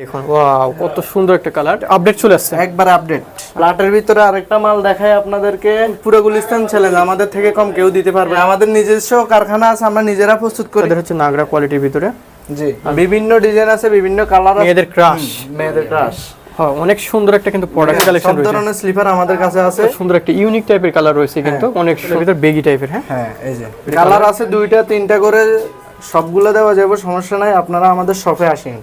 দেখুন ওয়াও কত সুন্দর একটা কালার আপডেট চলে আসছে। একবার আপডেট প্লাটের ভিতরে আরেকটা মাল দেখায় আপনাদেরকে। পুরো গুলিস্তান চ্যালেঞ্জ আমাদের থেকে কম কেউ দিতে পারবে আমাদের নিজস্ব কারখানা আছে আমরা নিজেরা প্রস্তুত করি। এদের হচ্ছে নাগরা কোয়ালিটির ভিতরে। জি বিভিন্ন ডিজাইন আছে বিভিন্ন কালার আছে। মেয়েদের ক্রাশ মেয়েদের ক্রাশ হ্যাঁ অনেক সুন্দর একটা কিন্তু প্রোডাক্ট কালেকশন সব রয়েছে। ধরনের স্লিপার আমাদের কাছে আছে। সুন্দর একটা ইউনিক টাইপের কালার রয়েছে কিন্তু। অনেক ভিতর বেগি টাইপের হ্যাঁ? হ্যাঁ এই যে। কালার আছে দুইটা তিনটা করে সবগুলো দেওয়া যাবে সমস্যা নাই আপনারা আমাদের শপে আসেন।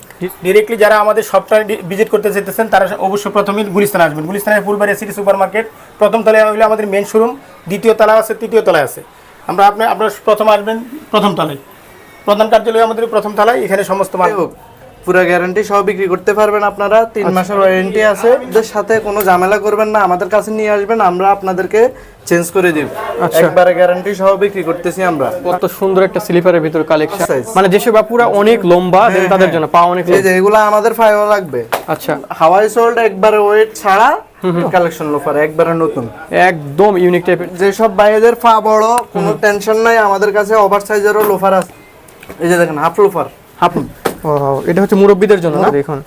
ডিরেক্টলি যারা আমাদের শপটা ভিজিট করতে যেতেছেন তারা অবশ্যই প্রথমে গুলিস্তান আসবেন। গুলিস্তানের ফুলবাড়ি সিটি সুপার মার্কেট প্রথম তলায় হইলে আমাদের মেন শোরুম দ্বিতীয় তলায় আছে তৃতীয় তলায় আছে। আমরা আপনি আপনার প্রথম আসবেন প্রথম তলায়। প্রধান কার্যালয় আমাদের প্রথম তলায় এখানে সমস্ত মাল পুরো গ্যারান্টি সহ বিক্রি করতে পারবেন আপনারা। তিন মাসের ওয়ারেন্টি আছে। ওদের সাথে কোনো ঝামেলা করবেন না। আমাদের কাছে নিয়ে আসবেন আমরা আপনাদেরকে চেঞ্জ করে দিব। একবারে গ্যারান্টি সহ বিক্রি করতেছি আমরা। কত সুন্দর একটা স্লিপারের ভিতর কালেকশন. মানে যেসব বাপুরা অনেক লম্বা তাদের জন্য পা অনেক এই যে এগুলো আমাদের ফাইভ লাগবে। আচ্ছা। হাওয়াই সোল্ড একবারে ওয়েট ছাড়া কালেকশন লোফার একবারে নতুন। একদম ইউনিক টাইপের যেসব বাইরেদের পা বড় কোনো টেনশন নাই। আমাদের কাছে ওভার সাইজেরও লোফার আছে। এই যে দেখেন হাফ লোফার হাফ এটা হচ্ছে মুরব্বীদের জন্য না দেখুন।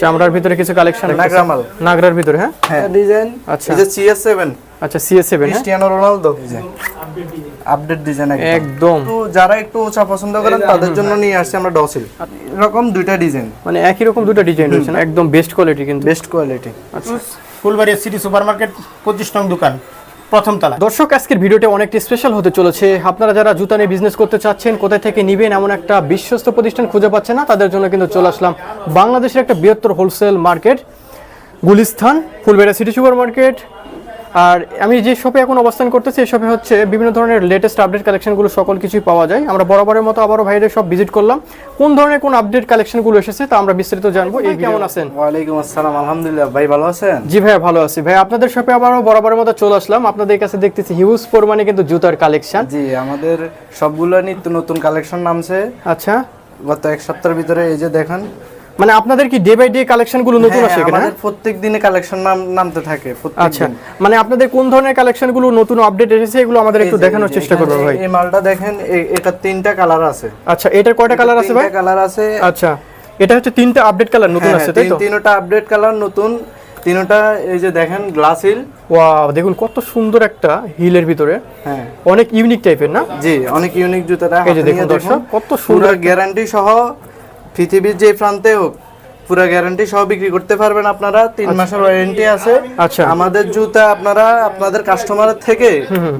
চামড়ার ভিতরে কিছু কালেকশন নাগরা মাল নাগরার ভিতরে হ্যাঁ? হ্যাঁ। ডিজাইন আচ্ছা। এই যে সিএস সেভেন আচ্ছা সিএস হ্যাঁ? ক্রিস্টিয়ানো রোনালদো আপডেট ডিজাইন একদম। একটু যারা একটু উঁচা পছন্দ করেন তাদের জন্য নিয়ে আসছি আমরা ডসিল এরকম দুইটা ডিজাইন মানে একই রকম দুটো ডিজাইন রয়েছে একদম বেস্ট কোয়ালিটি কিন্তু। Best quality Fulbari city super market পঁচিশ নং দোকান। প্রথম তলা দর্শক, আজকের ভিডিওটি অনেকটি স্পেশাল হতে চলেছে। আপনারা যারা জুতা নিয়ে বিজনেস করতে চাচ্ছেন, কোথায় থেকে নিবেন এমন একটা বিশ্বস্ত প্রতিষ্ঠান খুঁজে পাচ্ছে না, তাদের জন্য কিন্তু চলে আসলাম বাংলাদেশের একটা বৃহত্তর wholesale market Gulistan Fulbaria city super market আর আমি যে শপে এখন অবস্থান করতেছি এই শপে হচ্ছে বিভিন্ন ধরনের লেটেস্ট আপডেট কালেকশনগুলো সকল কিছুই পাওয়া যায়। আমরা বরাবরের মতো আবারও ভাইদের সব ভিজিট করলাম। কোন ধরনের কোন আপডেট কালেকশনগুলো এসেছে তা আমরা বিস্তারিত জানব। এই কেমন আছেন? ওয়ালাইকুম আসসালাম আলহামদুলিল্লাহ। ভাই ভালো আছেন? জি ভাইয়া ভালো আছি। ভাই আপনাদের শপে আবারও বরাবরের মতো চলে আসলাম। আপনাদের কাছে দেখতেছি হিউজ পরিমাণে কিন্তু জুতার কালেকশন জি আমাদের সবগুলো নিত্য নতুন কালেকশন নামছে। আচ্ছা। গত এক সপ্তাহের ভিতরে এই যে দেখেন মানে আপনাদের কি ডে বাই ডে কালেকশনগুলো নতুন হ্যাঁ, আসে এখানে? আমাদের প্রত্যেক দিনে কালেকশন নাম নামতে থাকে আচ্ছা মানে আপনাদের কোন ধরনের কালেকশনগুলো নতুন আপডেট এসেছে এগুলো আমাদের একটু দেখানোর চেষ্টা করব ভাই। এই মালটা দেখেন এটা তিনটা কালার আছে। আচ্ছা এটার কয়টা কালার আছে ভাই? কালার আছে। আচ্ছা এটা হচ্ছে তিনটা আপডেট কালার নতুন হ্যাঁ, আছে হ্যাঁ, তাই তো? তিনটা আপডেট কালার নতুন তিনটা এই যে দেখেন গ্লাস হিল ওয়াও দেখুন কত সুন্দর একটা হিলের ভিতরে। হ্যাঁ। অনেক ইউনিক টাইপের না? জি অনেক ইউনিক জুতাটা এই যে দেখুন দর্শক, কত সুন্দর গ্যারান্টি সহ পৃথিবীর যে প্রান্তে হোক পুরো গ্যারান্টি সহ বিক্রি করতে পারবেন আপনারা। তিন মাসের ওয়ারেন্টি আছে। আচ্ছা। আমাদের জুতা আপনারা আপনাদের কাস্টমারের থেকে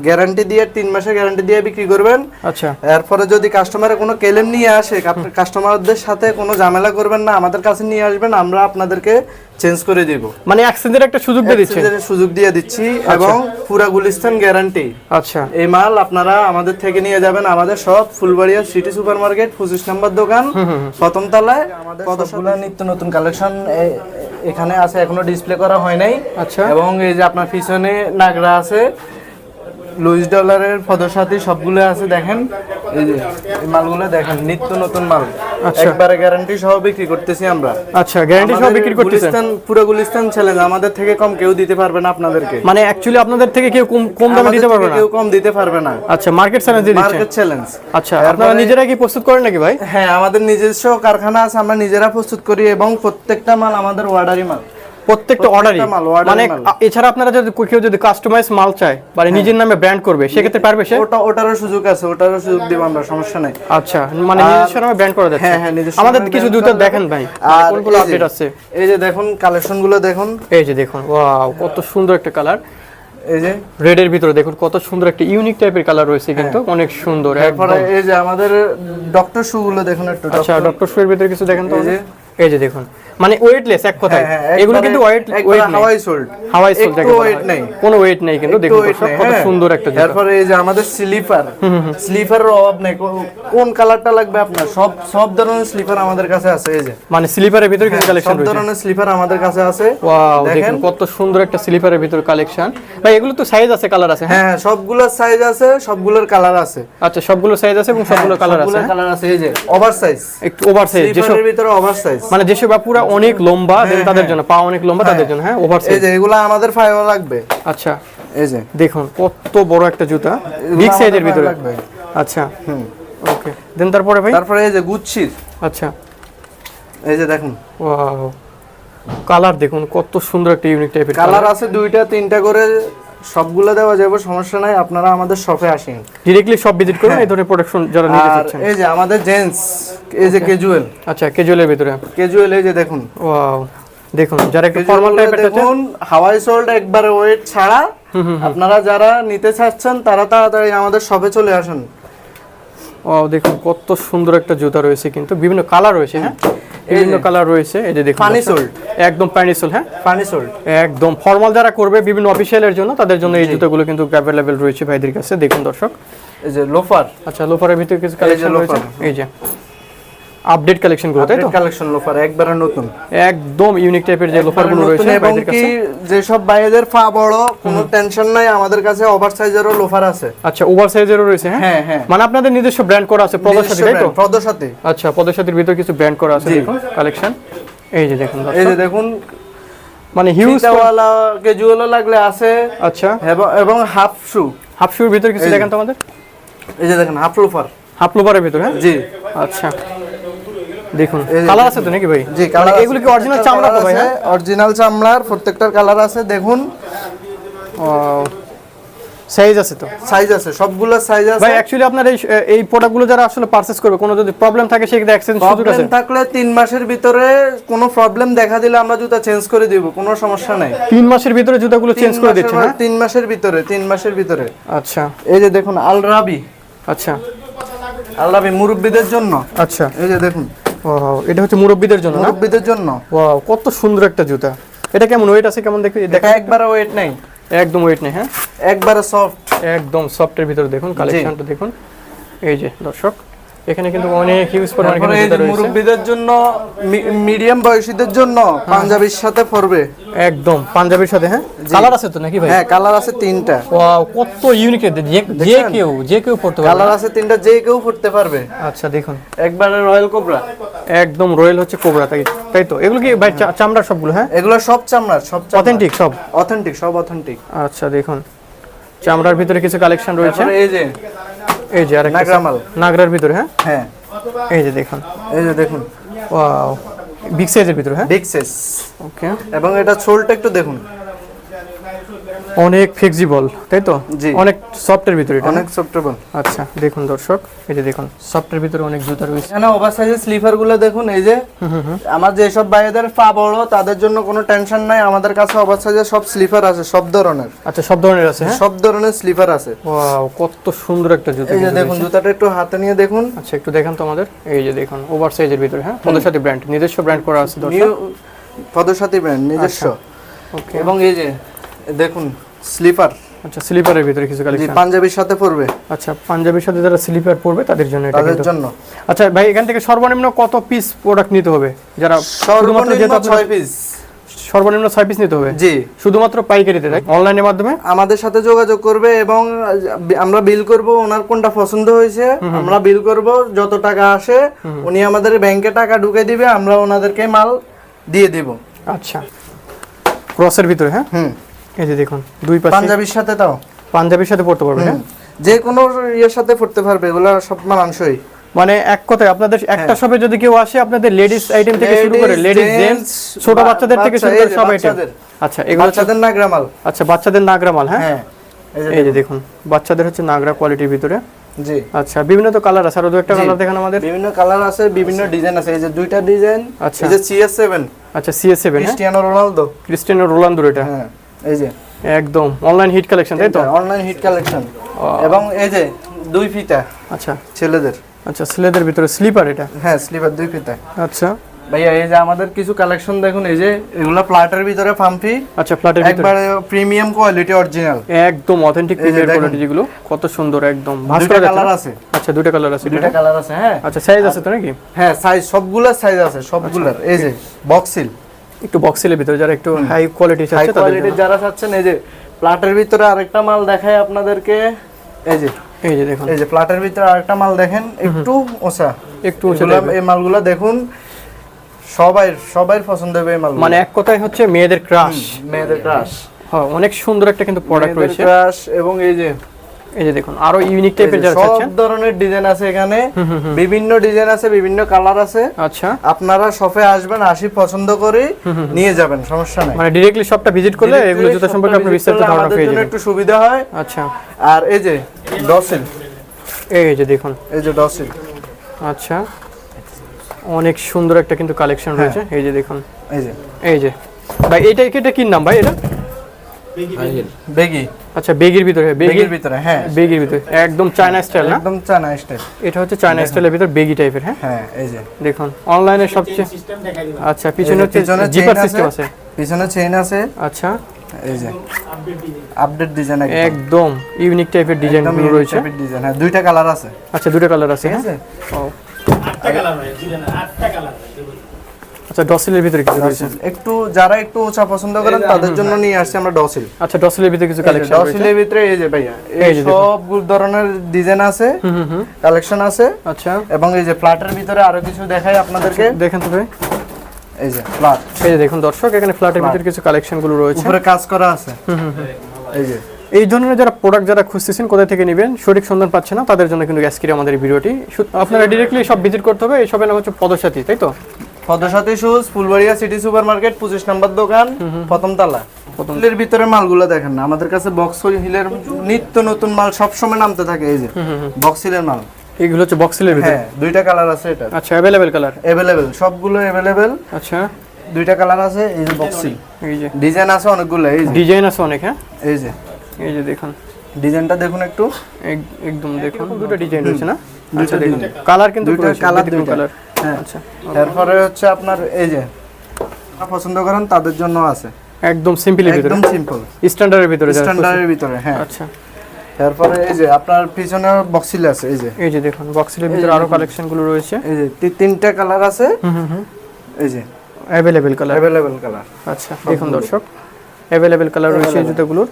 গ্যারান্টি দিয়ে তিন মাসের গ্যারান্টি দিয়ে বিক্রি করবেন। আচ্ছা। এরপরে যদি কাস্টমারের কোনো কেলেম নিয়ে আসে কাস্টমারদের সাথে কোনো ঝামেলা করবেন না আমাদের কাছে নিয়ে আসবেন আমরা আপনাদেরকে চেঞ্জ করে দিব। মানে এক্সচেঞ্জের একটা সুযোগ দিয়ে দিচ্ছে? সুযোগ দিয়ে দিচ্ছি এবং পুরা গুলিস্তান গ্যারান্টি আচ্ছা। এই মাল আপনারা আমাদের থেকে নিয়ে যাবেন আমাদের সব ফুলবাড়িয়া সিটি সুপার মার্কেট পঁচিশ নম্বর দোকান প্রথম তলায়। আমাদের কতগুলো নিত্য নতুন কালেকশন এখানে আছে এখনও ডিসপ্লে করা হয় নাই আচ্ছা। এবং এই যে আপনার পিছনে নাগরা আছে লুইস ডলারের পদসাথী সবগুলো আছে দেখেন এই যে এই মালগুলো দেখেন নিত্য নতুন মাল। আচ্ছা। একবারে গ্যারান্টি সহ বিক্রি করতেছি আমরা। আচ্ছা গ্যারান্টি সহ বিক্রি করতেছেন? গুলিস্তান পুরো গুলিস্তান চ্যালেঞ্জ আমাদের থেকে কম কেউ দিতে পারবে না আপনাদেরকে। মানে অ্যাকচুয়ালি আপনাদের থেকে কেউ কম কম দামে দিতে পারবে না? কেউ কম দিতে পারবে না। আচ্ছা মার্কেট চ্যালেঞ্জ দিচ্ছেন। মার্কেট চ্যালেঞ্জ আচ্ছা আপনারা নিজেরাই কি প্রস্তুত করেন নাকি ভাই? হ্যাঁ আমাদের নিজস্ব কারখানা আছে আমরা নিজেরা প্রস্তুত করি এবং প্রত্যেকটা মাল আমাদের অর্ডারি মাল। প্রত্যেকটা অর্ডারই মানে এছাড়া আপনারা যদি কেউ যদি কাস্টমাইজ মাল চায় মানে নিজের নামে ব্র্যান্ড করবে সেক্ষেত্রে পারবে সে? ওটা ওটারও সুযোগ আছে ওটারও সুযোগ দিব আমরা সমস্যা নাই। আচ্ছা মানে নিজস্ব নামে ব্র্যান্ড করে দিচ্ছে হ্যাঁ, হ্যাঁ, নিজস্ব আমাদের কিছু জুতা দেখেন ভাই কোনগুলো আপডেট আছে? এই যে দেখুন কালেকশনগুলো দেখুন। এই যে দেখুন ওয়াও কত সুন্দর একটা কালার এই যে। রেড এর ভিতরে দেখুন কত সুন্দর একটা ইউনিক টাইপের কালার রয়েছে কিন্তু অনেক সুন্দর তারপরে এই যে আমাদের ডক্টর শু গুলো দেখুন একটু আচ্ছা ডক্টর শুয়ের ভিতরে কিছু দেখেন তো এই যে। এই যে দেখুন মানে ওয়েটলেস এক কথায়। হ্যাঁ, এগুলো কিন্তু weight weight Hawaii sole Hawaii sole একটু weight নেই। কোনো ওয়েট নেই কিন্তু দেখুন নেই, কত হ্যাঁ। সুন্দর একটা জুতা তারপরে এই যে আমাদের স্লিপার স্লিপারের অভাব নেই। কোন কালারটা লাগবে আপনার? সব সব ধরনের স্লিপার আমাদের কাছে আছে এই যে। মানে স্লিপারের ভিতরে কিছু কালেকশন হ্যাঁ, সব ধরনের স্লিপার আমাদের কাছে আছে। ওয়াও দেখেন। কত সুন্দর একটা স্লিপারের ভিতর কালেকশন ভাই এগুলো তো সাইজ আছে কালার আছে হ্যাঁ? হ্যাঁ হ্যাঁ সবগুলোর সাইজ আছে সবগুলোর কালার আছে। আচ্ছা সবগুলো সাইজ আছে এবং সবগুলো কালার আছে সবগুলোর কালার আছে এই যে ওভার সাইজ একটু ওভার সাইজ যেসব ভিতরে ওভার সাইজ মানে যেসব আপুরা অনেক লম্বা তাদের জন্য পা অনেক লম্বা তাদের জন্য হ্যাঁ ওভার এই যে এগুলা আমাদের ফাইভ লাগবে। আচ্ছা এই যে। দেখুন কত বড় একটা জুতা। বিগ সাইজের ভিতরে। লাগবে। আচ্ছা ওকে দেন তারপরে ভাই? তারপরে এই যে গুচ্ছির। আচ্ছা। এই যে দেখুন। ওয়াও কালার দেখুন কত সুন্দর একটা ইউনিক টাইপের কালার আছে দুইটা তিনটা করে সবগুলো দেওয়া যাবে সমস্যা নাই আপনারা আমাদের শপে আসেন। ডিরেক্টলি সব ভিজিট করুন এই ধরনের প্রোডাকশন যারা নিতে চাচ্ছেন। এই যে আমাদের জেন্টস এই যে ক্যাজুয়াল আচ্ছা ক্যাজুয়ালের ভিতরে। ক্যাজুয়াল এই যে দেখুন। ওয়াও দেখুন যারা একটু ফর্মাল টাইপের দেখুন হাওয়াই সোল্ড একবারে ওয়েট ছাড়া। আপনারা যারা নিতে চাচ্ছেন তারা তাড়াতাড়ি আমাদের শপে চলে আসুন। ওয়াও দেখুন কত সুন্দর একটা জুতা রয়েছে কিন্তু বিভিন্ন কালার রয়েছে। হ্যাঁ। বিভিন্ন কালার রয়েছে এই যে দেখুন। একদম প্যানিসোল হ্যাঁ? সোল্ড একদম ফর্মাল যারা করবে বিভিন্ন অফিসিয়ালের জন্য তাদের জন্য এই জুতাগুলো কিন্তু অ্যাভেলেবেল রয়েছে ভাইদের কাছে। দেখুন দর্শক। এই যে লোফার আচ্ছা লোফারের ভিতরে কিছু কালেকশন রয়েছে? এই যে। আপডেট কালেকশনগুলো তাই তো? কালেকশন লোফার একবারে নতুন। একদম ইউনিক টাইপের যে লোফারগুলো রয়েছে কি কাছে। যেসব বাইরেদের পা বড় কোনো টেনশন নাই আমাদের কাছে ওভার সাইজেরও লোফার আছে। আচ্ছা ওভার সাইজেরও রয়েছে হ্যাঁ? হ্যাঁ হ্যাঁ। মানে আপনাদের নিজস্ব ব্র্যান্ড করা আছে পদের সাথে তাই তো? প্রদর সাথে আচ্ছা পদের সাথে ভিতরে কিছু ব্র্যান্ড করা আছে দেখুন কালেকশন এই যে দেখুন এই যে দেখুন মানে হিউজ ওয়ালা ক্যাজুয়ালও লাগলে আছে। আচ্ছা। এবং হাফ শু হাফ শুর ভিতর কিছু দেখেন তো আমাদের এই যে দেখেন হাফ লোফার হাফ লোভারের ভিতরে হ্যাঁ? জি। আচ্ছা। দেখুন কালার আছে তো নাকি ভাই? জি মানে এগুলো কি অরিজিনাল চামড়া তো ভাই হ্যাঁ? অরিজিনাল চামড়ার প্রত্যেকটার কালার আছে দেখুন। সাইজ আছে তো? সাইজ আছে সবগুলো সাইজ আছে। ভাই অ্যাকচুয়ালি আপনার এই এই প্রোডাক্টগুলো যারা আসলে পারচেজ করবে কোনো যদি প্রবলেম থাকে সেক্ষেত্রে এক্সচেঞ্জ সুযোগ আছে। প্রবলেম থাকলে তিন মাসের ভিতরে কোনো প্রবলেম দেখা দিলে আমরা জুতা চেঞ্জ করে দিব কোনো সমস্যা নাই। তিন মাসের ভিতরে জুতাগুলো চেঞ্জ করে দিচ্ছেন বা- হ্যাঁ? তিন মাসের ভিতরে তিন মাসের ভিতরে। আচ্ছা। এই যে দেখুন আল রাবি আচ্ছা। আল রাবি মুরব্বীদের জন্য। আচ্ছা। এই যে দেখুন এটা হচ্ছে মুরব্বীদের জন্য মুরব্বীদের জন্য। ওয়াও কত সুন্দর একটা জুতা। এটা কেমন ওয়েট আছে কেমন দেখি? দেখা একবার ওয়েট নেই। একদম ওয়েট নেই হ্যাঁ? একবারে সফট একদম সফটের ভিতরে দেখুন কালেকশনটা দেখুন। এই যে দর্শক। এখানে কিন্তু অনেক হিউজ পরিমাণে মুরব্বীদের জন্য মিডিয়াম বয়সীদের জন্য পাঞ্জাবির সাথে পরবে। একদম পাঞ্জাবির সাথে হ্যাঁ? কালার আছে তো নাকি ভাই? হ্যাঁ কালার আছে তিনটা। ওয়াও কত ইউনিক যে কেউ যে কেউ পড়তে পারবে। কালার আছে তিনটা যে কেউ পড়তে পারবে। আচ্ছা দেখুন। একবারে রয়্যাল কোবরা একদম রয়্যাল হচ্ছে কোবরা তাই তাই তো? এগুলো কি ভাই চা- চামড়ার সবগুলো হ্যাঁ? এগুলো সব চামড়ার সব অথেন্টিক সব? অথেন্টিক সব অথেন্টিক আচ্ছা দেখুন। চামড়ার ভিতরে কিছু কালেকশন রয়েছে। এই যে এই যে আরেকটা নাগরামাল নাগরার ভিতরে হ্যাঁ? হ্যাঁ। এই যে দেখুন। এই যে দেখুন। ওয়াও। বিগ সাইজের ভিতরে হ্যাঁ? বিগ সাইজ ওকে এবং এটা ছোলটা একটু দেখুন। অনেক ফ্লেক্সিবল তাই তো? জি। অনেক সফটের ভিতরে অনেক সফটেবল আচ্ছা দেখুন দর্শক এই যে দেখুন সফটের ভিতরে অনেক জুতা রয়েছে। এখানে ওভার সাইজের স্লিপারগুলো দেখুন এই যে আমার যেসব ভাইদের পা বড় তাদের জন্য কোনো টেনশন নাই আমাদের কাছে ওভার সাইজের সব স্লিপার আছে সব ধরনের। আচ্ছা সব ধরনের আছে হ্যাঁ? সব ধরনের স্লিপার আছে। ওয়াও কত সুন্দর একটা জুতা এই যে দেখুন। জুতাটা একটু হাতে নিয়ে দেখুন। আচ্ছা একটু দেখান তো আমাদের। এই যে দেখুন ওভার সাইজের ভিতরে হ্যাঁ? পদের সাথে ব্র্যান্ড নিজস্ব ব্র্যান্ড করা আছে দর্শক। পদসাথী ব্র্যান্ড নিজস্ব। ওকে এবং এই যে দেখুন স্লিপার আচ্ছা স্লিপারের ভিতরে কিছু কালেকশন পাঞ্জাবির সাথে পড়বে আচ্ছা পাঞ্জাবির সাথে যারা স্লিপার পরবে তাদের জন্য এটা তাদের জন্য। আচ্ছা ভাই এখান থেকে সর্বনিম্ন কত পিস প্রোডাক্ট নিতে হবে? যারা সর্বনিম্ন যেহেতু আপনারা- ছয় পিস সর্বনিম্ন ছয় পিস নিতে হবে? জি। শুধুমাত্র পাইকারিতে তাই অনলাইনের মাধ্যমে? আমাদের সাথে যোগাযোগ করবে এবং আমরা বিল করব ওনার কোনটা পছন্দ হয়েছে আমরা বিল করব যত টাকা আসে উনি আমাদের ব্যাংকে টাকা ঢুকে দিবে আমরা ওনাদেরকে মাল দিয়ে দিব। আচ্ছা। ক্রসের ভিতরে হ্যাঁ? হুম। এই যে দেখুন দুই পাশে পাঞ্জাবির সাথে তাও পাঞ্জাবির সাথে পড়তে পারবে হ্যাঁ? যে কোনো ইয়ের সাথে পড়তে পারবে এগুলো সব মানানসই। মানে এক কথায় আপনাদের একটা শপে যদি কেউ আসে আপনাদের লেডিস আইটেম থেকে শুরু করে লেডিস জেন্টস ছোট বাচ্চাদের থেকে শুরু করে সব আইটেম আচ্ছা এগুলো বাচ্চাদের নাগরামাল। আচ্ছা বাচ্চাদের হ্যাঁ? হ্যাঁ এই যে দেখুন। বাচ্চাদের হচ্ছে নাগরা কোয়ালিটির ভিতরে। জি। আচ্ছা বিভিন্ন তো কালার আছে আরও দু একটা। কালার দেখান আমাদের। বিভিন্ন কালার আছে বিভিন্ন ডিজাইন আছে। এই যে দুইটা ডিজাইন আচ্ছা। এই যে সিএস সেভেন আচ্ছা সিএস সেভেন হ্যাঁ? Cristiano Ronaldo. ক্রিস্টিয়ানো রোনালদোর এটা। হ্যাঁ। এই যে। একদম অনলাইন হিট কালেকশন তাই তো? অনলাইন হিট কালেকশন এবং এই যে দুই ফিতা আচ্ছা। ছেলেদের। আচ্ছা ছেলেদের ভিতরে স্লিপার এটা? হ্যাঁ স্লিপার দুই ফিতা। আচ্ছা। ভাইয়া এই যে আমাদের কিছু কালেকশন দেখুন এই যে এগুলো প্লাটের ভিতরে ফাম্পি আচ্ছা ফ্ল্যাটের ভিতরে। একবারে প্রিমিয়াম কোয়ালিটি অরিজিনাল একদম অথেন্টিক দেখুন। কোয়ালিটি যেগুলো কত সুন্দর একদম। ভাস দুইটা করা যাচ্ছে কালার আছে। আচ্ছা দুইটা কালার আছে দুইটা কালার আছে হ্যাঁ। আচ্ছা সাইজ আছে তো নাকি? হ্যাঁ সাইজ সবগুলোর সাইজ আছে সবগুলোর। এই যে বক্সিল একটু বক্সেলের ভিতরে যারা একটু হাই কোয়ালিটি হাই কোয়ালিটির জন্য। যারা চাচ্ছেন এই যে প্লাটের ভিতরে আরেকটা মাল দেখায় আপনাদেরকে। এই যে এই যে দেখুন। এই যে প্লাটের ভিতরে আরেকটা মাল দেখেন একটু ওসা একটু। এই মালগুলো দেখুন সবাই সবাই পছন্দ হবে এই মাল মানে এক কথায় হচ্ছে মেয়েদের ক্রাশ মেয়েদের ক্রাশ হ্যাঁ অনেক সুন্দর একটা কিন্তু প্রোডাক্ট রয়েছে। ক্রাশ এবং এই যে এই যে দেখুন আরও ইউনিক টাইপের যে সব ধরনের ডিজাইন আছে এখানে। বিভিন্ন ডিজাইন আছে বিভিন্ন কালার আছে। আচ্ছা। আপনারা শপে আসবেন আসি পছন্দ করে নিয়ে যাবেন সমস্যা নাই। মানে ডিরেক্টলি শপটা ভিজিট করলে এগুলো জুতা সম্পর্কে আপনি বিস্তারিত ধারণা পেয়ে যাবেন। একটু সুবিধা হয়। আচ্ছা। আর এই যে ডসিল এই যে দেখুন। এই যে ডসিল আচ্ছা। অনেক সুন্দর একটা কিন্তু কালেকশন রয়েছে। এই যে দেখুন। এই যে। এই যে। ভাই এইটা এটা কি নাম ভাই এটা? বেগি আচ্ছা বেগির ভিতরে বেগির বেগির ভিতরে হ্যাঁ। বেগির ভিতরে একদম চায়না স্টাইল না? একদম চানা স্টাইল এটা হচ্ছে চায়না স্টাইলের ভিতর বেগি টাইপের হ্যাঁ? হ্যাঁ এই যে। দেখুন অনলাইনে সবচেয়ে সিস্টেম দেখাই দিবেন আচ্ছা পিছনে হচ্ছে পিছনে জিপার সিস্টেম আছে। পিছনে চেইন আছে। আচ্ছা। এই যে। আপডেট ডিজাইন একদম। ইউনিক টাইপের ডিজাইনগুলো রয়েছে। ডিজাইন হ্যাঁ দুইটা কালার আছে। আচ্ছা দুটো কালার আছে ঠিক হ্যাঁ? আছে? ও, আটটা কালার আটটা আচ্ছা ডসিলের ভিতরে কিছু রয়েছে? একটু যারা একটু উঁচা পছন্দ করেন তাদের জন্য নিয়ে আসছি আমরা ডসিল। আচ্ছা ডসিলের ভিতরে কিছু কালেকশন ডসিলের ভিতরে এই যে ভাইয়া এই সব ধরনের ডিজাইন আছে হুম হুম হুম। কালেকশন আছে আচ্ছা। এবং এই যে ফ্ল্যাটের ভিতরে আরও কিছু দেখাই আপনাদেরকে। দেখেন তো ভাই। এই যে ফ্ল্যাট এই যে দেখুন দর্শক এখানে ফ্ল্যাটের ভিতরে কিছু কালেকশনগুলো রয়েছে। উপরে কাজ করা আছে। এই যে। এই ধরনের যারা প্রোডাক্ট যারা খুঁজতেছেন কোথা থেকে নেবেন? সঠিক সন্ধান পাচ্ছে না তাদের জন্য কিন্তু আজকের আমাদের ভিডিওটি। আপনারা ডিরেক্টলি সব ভিজিট করতে হবে এই সবের নাম হচ্ছে পদসাথী তাই তো? Padasathi shoes Fulbaria city super market পঁচিশ নম্বর দোকান প্রথম তালা। হিলের ভিতরে মালগুলো দেখেন না আমাদের কাছে বক্স হিলের নিত্য নতুন মাল সবসময় নামতে থাকে এই যে বক্স হিলের মাল। এইগুলো হচ্ছে বক্সিলের ভিতরে? হ্যাঁ দুইটা কালার আছে এটা। আচ্ছা অ্যাভেলেবেল কালার অ্যাভেলেবেল সবগুলো অ্যাভেলেবেল আচ্ছা। দুইটা কালার আছে এই যে বক্সিল এই যে। ডিজাইন আছে অনেকগুলো এই যে। ডিজাইন আছে অনেক হ্যাঁ? এই যে। এই যে দেখুন। ডিজাইনটা দেখুন একটু। একদম দেখুন। দুটো ডিজাইন রয়েছে না? আচ্ছা দেখুন। কালার কিন্তু colour ব্যতিক্রম দুইটা। কালার হ্যাঁ আচ্ছা। এরপরে হচ্ছে আপনার এই যে পছন্দ করেন তাদের জন্য আছে। একদম সিম্পলের ভিতরে। একদম সিম্পল স্ট্যান্ডার্ডের ভিতরে স্ট্যান্ডার্ডের ভিতরে হ্যাঁ। আচ্ছা। তারপরে এই যে আপনার পিছনে বক্সিল আছে এই যে। এই যে দেখুন বক্সিলের ভিতরে আরও কালেকশনগুলো রয়েছে। এই যে তিনটা কালার আছে। হুম হুম হুম। এই যে। অ্যাভেলেবেল কালার অ্যাভেলেবেল কালার আচ্ছা দেখুন দর্শক। অ্যাভেলেবেল কালার রয়েছে এই জুতাগুলোর।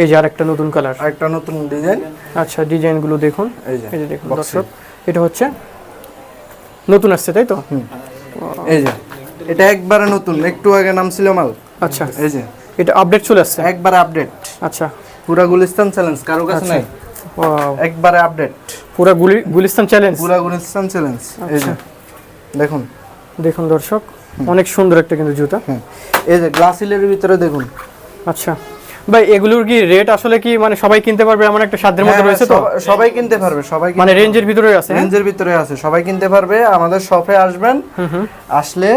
এই যে আরেকটা নতুন কালার আরেকটা নতুন ডিজাইন আচ্ছা ডিজাইনগুলো দেখুন। এই যে এই যে দেখুন দর্শক এটা হচ্ছে নতুন আসছে তাই তো? এই যে এটা একবারে নতুন একটু আগে নাম ছিল মাল। আচ্ছা। এই যে এটা আপডেট চলে আসছে? একবারে আপডেট আচ্ছা। পুরা গুলিস্তান চ্যালেঞ্জ কারও কাছে আচ্ছা। নাই? একবারে আপডেট পুরা গুলি গুলিস্তান চ্যালেঞ্জ পুরা গুলিস্তান চ্যালেঞ্জ এই যে দেখুন। দেখুন দর্শক অনেক সুন্দর একটা কিন্তু জুতা। এই যে গ্লাস হিলের ভিতরে দেখুন। আচ্ছা। ভাই এগুলোর কি রেট আসলে কি মানে সবাই কিনতে পারবে এমন একটা সাধ্যের মধ্যে হ্যাঁ, রয়েছে তো? সবাই- কিনতে পারবে সবাই মানে রেঞ্জের ভিতরে আছে হ্যাঁ? রেঞ্জের ভিতরে আছে সবাই কিনতে পারবে আমাদের শপে আসবেন আসলে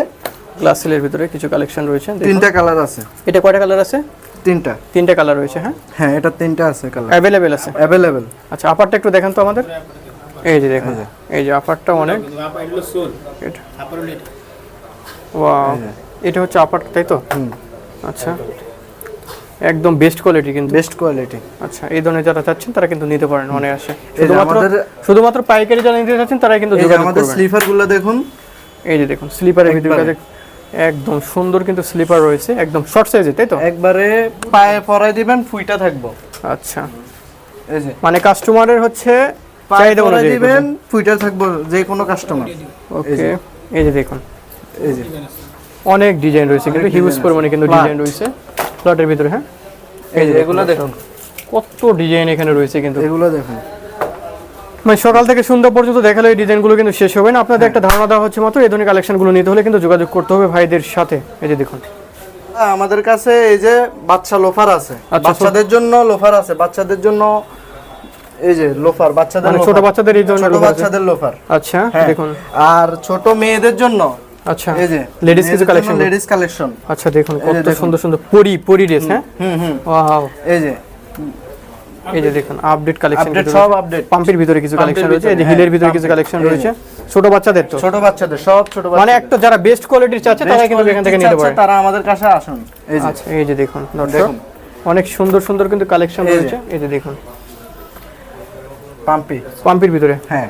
ক্লাসিলের ভিতরে কিছু কালেকশন রয়েছে দেখুন। তিনটা কালার আছে। এটা কয়টা কালার আছে? তিনটা। তিনটা কালার রয়েছে হ্যাঁ? হ্যাঁ এটা তিনটা আছে কালার অ্যাভেলেবেল আছে? অ্যাভেলেবেল আচ্ছা আপারটা একটু দেখান তো আমাদের। এই যে দেখুন এই যে। আপারটা অনেক। এটা আপর ওয়াও এটা হচ্ছে আপার তাই তো? আচ্ছা। একদম বেস্ট কোয়ালিটি কিন্তু। বেস্ট কোয়ালিটি আচ্ছা এই ধরনের যারা চাচ্ছেন তারা কিন্তু নিতে পারেন অনায়াসে। যে শুধুমাত্র শুধুমাত্র পাইকারি যারা নিতে চাচ্ছেন তারা কিন্তু আমাদের স্লিপারগুলো দেখুন। এই যে দেখুন স্লিপারের ভিতরে। একদম সুন্দর কিন্তু স্লিপার রয়েছে একদম শর্ট সাইজে তাই তো? একবারে পায়ে পরাই দিবেন ফুইটা থাকব। আচ্ছা। এই যে। মানে কাস্টমারের হচ্ছে পায়ে পরাই দিবেন ফুইটা থাকব যে কোনো কাস্টমার ওকে এই যে দেখুন। এই যে। অনেক ডিজাইন রয়েছে কিন্তু হিউজ পরিমাণে কিন্তু ডিজাইন রয়েছে। প্লটের ভিতরে হ্যাঁ? এই যে এগুলো দেখুন কত ডিজাইন এখানে রয়েছে কিন্তু। এগুলো দেখুন। মানে সকাল থেকে সন্ধ্যা পর্যন্ত দেখালে এই ডিজাইনগুলো কিন্তু শেষ হবে না। আপনাদের একটা ধারণা দেওয়া হচ্ছে মাত্র এই ধরনের কালেকশনগুলো নিতে হলে কিন্তু যোগাযোগ করতে হবে ভাইদের সাথে। এই যে দেখুন। হ্যাঁ, আমাদের কাছে এই যে বাচ্চা লোফার আছে। আচ্ছা, বাচ্চাদের জন্য লোফার আছে। বাচ্চাদের জন্য এই যে লোফার বাচ্চাদের মানে ছোট বাচ্চাদের এই ধরনের। বাচ্চাদের লোফার। আচ্ছা হ্যাঁ। দেখুন। আর ছোট মেয়েদের জন্য আচ্ছা এই যে লেডিস কিছু কালেকশন লেডিস কালেকশন আচ্ছা দেখুন কত সুন্দর সুন্দর পরি পরি ড্রেস হ্যাঁ? হুম হুম। ওয়াও এই যে এই যে দেখুন আপডেট কালেকশন আপডেট সব আপডেট পাম্পের ভিতরে কিছু কালেকশন রয়েছে এই যে হিলের হ্যাঁ, ভিতরে কিছু কালেকশন রয়েছে ছোট বাচ্চাদের তো। ছোট বাচ্চাদের সব ছোট মানে একটা যারা বেস্ট কোয়ালিটির চাচ্ছে তারা কিন্তু এখান থেকে নিতে পারে। তারা আমাদের কাছে আসুন। এই যে। আচ্ছা এই যে দেখুন দেখুন। অনেক সুন্দর সুন্দর কিন্তু কালেকশন রয়েছে এই যে দেখুন। পাম্পি পাম্পের ভিতরে। হ্যাঁ।